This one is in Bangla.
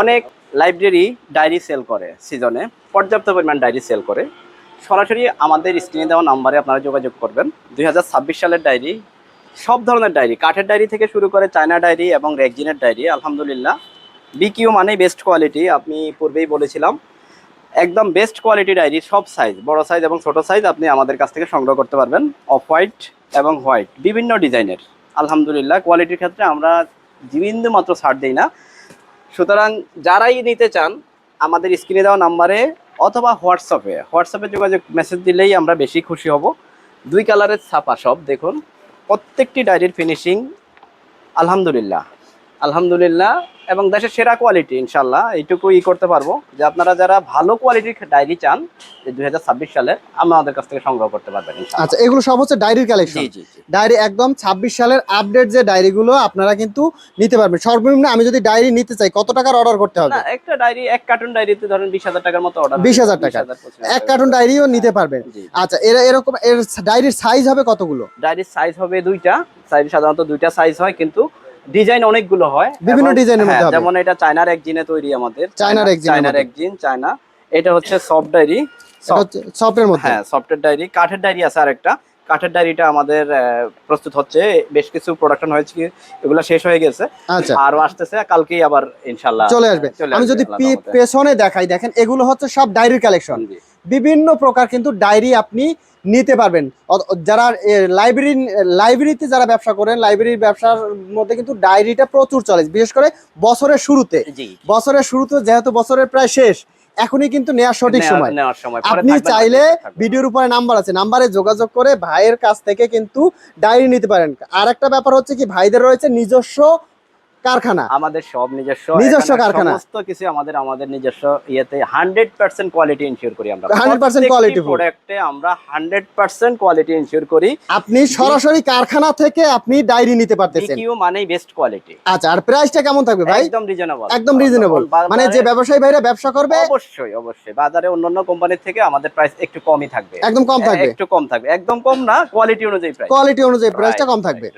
অনেক লাইব্রেরি ডায়েরি সেল করে সিজনে পর্যাপ্ত পরিমাণ ডায়েরি সেল করে। সরাসরি আমাদের স্ক্রিনে দেওয়া নাম্বারে আপনারা যোগাযোগ করবেন। দুই হাজার ছাব্বিশ সালের ডায়েরি সব ধরনের ডায়েরি কাঠের ডায়েরি থেকে শুরু করে চায়না ডায়েরি এবং রেকজিনের ডায়েরি আলহামদুলিল্লাহ। বিকিউ মানে বেস্ট কোয়ালিটি আপনি পূর্বেই বলেছিলাম। একদম বেস্ট কোয়ালিটি ডায়েরি সব সাইজ বড় সাইজ এবং ছোট সাইজ আপনি আমাদের কাছ থেকে সংগ্রহ করতে পারবেন। অফ হোয়াইট এবং হোয়াইট বিভিন্ন ডিজাইনের আলহামদুলিল্লাহ কোয়ালিটির ক্ষেত্রে আমরা বিন্দু মাত্র ছাড় দিই না। সুতরাং যারাই নিতে চান, আমাদের স্ক্রিনে দেওয়া নাম্বারে অথবা হোয়াটসঅ্যাপে হোয়াটসঅ্যাপে যোগাযোগ মেসেজ দিলেই আমরা বেশি খুশি হব। দুই কালারের ছাপা সব দেখুন, প্রত্যেকটি ডায়েরির ফিনিশিং আলহামদুলিল্লাহ। আলহামদুলিল্লাহ এবং দেশের সেরা কোয়ালিটি ইনশাল্লাহ এইটুকু ই করতে পারব যে আপনারা যারা ভালো কোয়ালিটির ডায়েরি চান যে দু হাজার ছাব্বিশ সালে আমাদের কাছ থেকে সংগ্রহ করতে পারবেন আচ্ছা এগুলো সব হচ্ছে ডায়েরির কালেকশন ডায়েরি একদম ছাব্বিশ সালের আপডেট যে ডায়েরিগুলো আপনারা কিন্তু নিতে পারবেন। সর্বনিম্ন আমি যদি ডায়েরি নিতে চাই কত টাকার অর্ডার করতে হবে? একটা ডায়েরি এক কার্টুন ডায়েরিতে ধরেন বিশ হাজার টাকার মতো অর্ডার 20,000 টাকা। এক কার্টুন ডায়েরিও নিতে পারবেন। আচ্ছা এরা এরকম এর ডায়েরির সাইজ হবে কতগুলো? ডায়েরির সাইজ হবে দুইটা সাইজ সাধারণত দুইটা সাইজ হয় কিন্তু ডিজাইন অনেকগুলো হয়। বিভিন্ন ডিজাইনের মধ্যে হ্যাঁ। যেমন এটা চায়নার এক জিনে তৈরি আমাদের। চায়নার এক জিনের চায়নার এক জিন চায়না। এটা হচ্ছে সফট ডায়েরি সফটের মধ্যে। হ্যাঁ সফটের ডায়েরি কাঠের ডায়েরি আছে আরেকটা। কাঠের ডায়েরিটা আমাদের প্রস্তুত হচ্ছে। বেশ কিছু প্রোডাকশন হয়েছে কি এগুলো শেষ হয়ে গেছে। আচ্ছা। আরও আসতেছে কালকেই আবার ইনশাল্লাহ চলে আসবে। আমি যদি পেছনে দেখাই দেখেন এগুলো হচ্ছে সব ডায়েরির কালেকশন। বিভিন্ন প্রকার কিন্তু ডায়েরি আপনি নিতে পারবেন। যারা লাইব্রেরি লাইব্রেরিতে যারা ব্যবসা করেন লাইব্রেরির ব্যবসার মধ্যে কিন্তু ডায়েরিটা প্রচুর চলে। বিশেষ করে বছরের শুরুতে। বছরের শুরুতে যেহেতু বছরের প্রায় শেষ এখনই কিন্তু নেওয়ার সঠিক সময়। আপনি চাইলে। ভিডিওর উপরে নাম্বার আছে। নাম্বারে যোগাযোগ করে ভাইয়ের কাছ থেকে কিন্তু ডায়েরি নিতে পারেন। আর একটা ব্যাপার হচ্ছে কি ভাইদের রয়েছে নিজস্ব কারখানা? আমাদের সব নিজস্ব নিজস্ব কারখানা। সমস্ত কিছু আমাদের আমাদের নিজস্ব ইয়েতে হান্ড্রেড পার্সেন্ট কোয়ালিটি ইনশিওর করি আমরা। 100% quality full। প্রোডাক্টে আমরা হান্ড্রেড পার্সেন্ট কোয়ালিটি ইনশিওর করি। আপনি সরাসরি কারখানা থেকে আপনি ডায়েরি নিতে পারতেছেন। বিকিউ মানেই বেস্ট কোয়ালিটি আচ্ছা আর প্রাইসটা কেমন থাকবে ভাই? একদম রিজনেবল একদম রিজনেবল মানে যে ব্যবসায়ী ভাইরা ব্যবসা করবে অবশ্যই অবশ্যই। বাজারে অন্যান্য কোম্পানির থেকে আমাদের প্রাইস একটু কমই থাকবে। একদম কম থাকবে। একটু কম থাকবে। একদম কম না কোয়ালিটি অনুযায়ী প্রাইস কোয়ালিটি অনুযায়ী প্রাইসটা কম থাকবে।